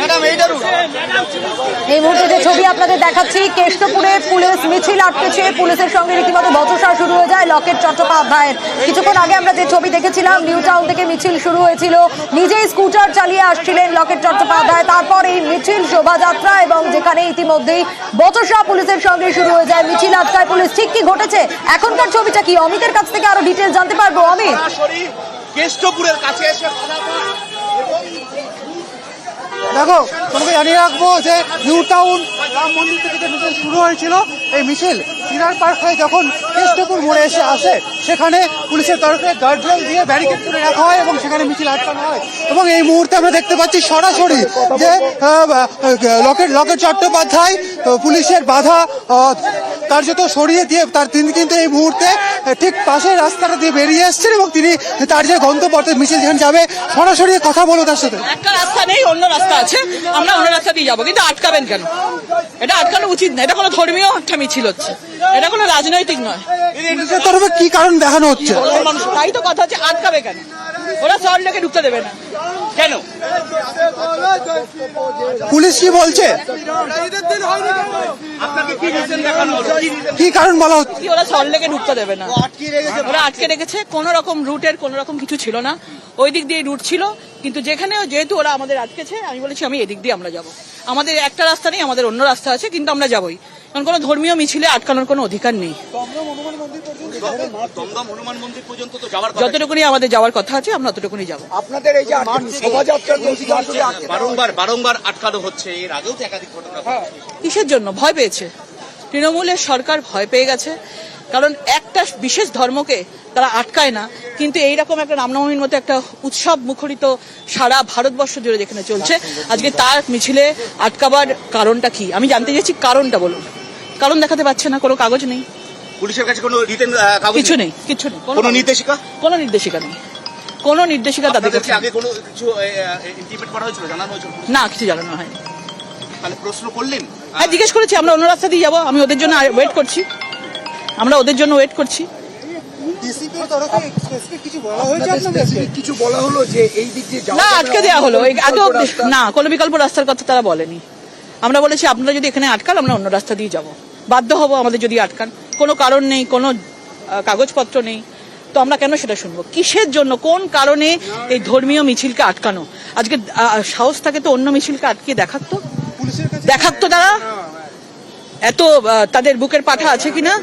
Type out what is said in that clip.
Madam এইটা root. এই মুহূর্তে যে ছবি আপনাদের দেখাচ্ছি কেষ্টপুরে পুলিশ মিছিল আটকেছে। পুলিশের সঙ্গে রীতিমতো বচসা শুরু হয়ে যায় লকেট চট্টোপাধ্যায়ের। কিছুক্ষণ আগে আমরা যে ছবি দেখেছিলাম নিউ টাউন থেকে মিছিল শুরু হয়েছিল। নিজেই স্কুটার চালিয়ে আসছিলেন লকেট চট্টোপাধ্যায়। তারপর এই মিছিল শোভাযাত্রা এবং যেখানে ইতিমধ্যেই বচসা পুলিশের সঙ্গে শুরু হয়ে যায় মিছিল আটকায় পুলিশ। ঠিক কি ঘটেছে? এখনকার ছবিটা কি? অমিতের কাছ থেকে আরও ডিটেল জানতে পারব অমিত? কেষ্টপুরের কাছে এসে দেখো, তোমাকে জানিয়ে রাখব যে নিউ টাউন রাম মন্দির থেকে যে মিছিল শুরু হয়েছিল, এই মিছিল পার্ক হয়ে যখন মোড়ে এসে আসে, সেখানে পুলিশের তরফে গার্ডরেল দিয়ে ব্যারিকেড করে রাখা হয় এবং সেখানে মিছিল আটকানো হয়। এবং এই মুহূর্তে আমরা দেখতে পাচ্ছি সরাসরি যে লকেট লকেট চট্টোপাধ্যায় পুলিশের বাধা কার্যত সরিয়ে দিয়ে তার তিনি কিন্তু এই মুহূর্তে ঠিক পাশের রাস্তাটা দিয়ে বেরিয়ে এসছেন এবং তিনি তার যে গন্তব্য অর্থাৎ মিছিল যেখানে যাবে সরাসরি কথা বলো তার সাথে। একটা রাস্তা নেই অন্য রাস্তা আছে। আমরা অন্য রাস্তা দিয়ে যাব কিন্তু আটকাবেন কেন? এটা আটকানো উচিত না এটা কোনো ধর্মীয় একটা মিছিল হচ্ছে। এটা কোনো রাজনৈতিক নয়। তরফে কি কারণ দেখানো হচ্ছে? মানুষ তাই তো কথা হচ্ছে আটকাবে কেন? ওরা শহর লেগে ঢুকতে দেবে না। কেন? পুলিশ কি বলছে? কি কারণ বলা? হচ্ছে ওরা লেগে ঢুকতে দেবে না। ওরা আটকে রেখেছে কোন রকম রুটের কোন রকম কিছু ছিল না। ওই দিক দিয়ে রুট ছিল কিন্তু যেখানে যেহেতু ওরা আমাদের আটকেছে আমি বলেছি আমি এদিক দিয়ে আমরা যাব। আমাদের একটা রাস্তা নেই আমাদের অন্য রাস্তা আছে কিন্তু আমরা যাবই। কারণ কোনো ধর্মীয় মিছিলে আটকানোর কোনো অধিকার নেই। দমদম হনুমান মন্দির পর্যন্ত তো যাওয়ার কথা। যতটুকুনি আমাদের যাওয়ার কথা আছে আমরা ততটুকুনি যাব। আপনাদের এই যে বারংবার বারংবার আটকানো হচ্ছে। এর আগেও তো একাধিক ঘটনা কিসের জন্য? ভয় পেয়েছে। তৃণমূলের সরকার ভয় পেয়ে গেছে। কারণ একটা বিশেষ ধর্মকে তারা আটকায় না কিন্তু এইরকম একটা রামনবমীর মতো একটা উৎসব মুখরিত সারা ভারতবর্ষ জুড়ে যেখানে চলছে আজকে তার মিছিলে আটকাবার কারণটা কি? আমি জানতে চাইছি কারণটা বলুন। কারণ দেখাতে পারছে না কোনো কাগজ নেই। পুলিশের কাছে কোনো রিটেন কাগজ কিছু নেই কিছু নেই। কোনো নির্দেশিকা? কোনো নির্দেশিকা নেই। কোনো নির্দেশিকা তাদের কাছে আগে কোনো কিছু ইন্টিমেট করা হয়েছিল জানানো হয়েছিল? না কিছু জানানো হয়নি। তাহলে প্রশ্ন করলেন? হ্যাঁ জিজ্ঞেস করেছি আমরা অন্য রাস্তা দিয়ে যাব আমি ওদের জন্য ওয়েট করছি। আমরা ওদের জন্য ওয়েট করছি। ডিসিপির তরফে স্পেসিফিক কিছু বলা হয়েছে আপনাদেরকে কিছু বলা হলো যে এই দিক দিয়ে যাওয়া না আটকে দেওয়া হলো। না কোনো বিকল্প রাস্তার কথা তারা বলেনি। আমরা বলেছি আপনারা যদি এখানে আটকান আমরা অন্য রাস্তা দিয়ে যাব। বাধ্য হব আমাদের যদি আটকান। কোনো কারণ নেই কোনো কাগজপত্র নেই। তো আমরা কেন সেটা শুনব? কিসের জন্য? কোন কারণে এই ধর্মীয় মিছিলকে আটকানো? আজকে সাহস থাকে তো অন্য মিছিলকে আটকিয়ে দেখাতো দেখাতো তারা। এত তাদের বুকের পাঠা আছে কিনা?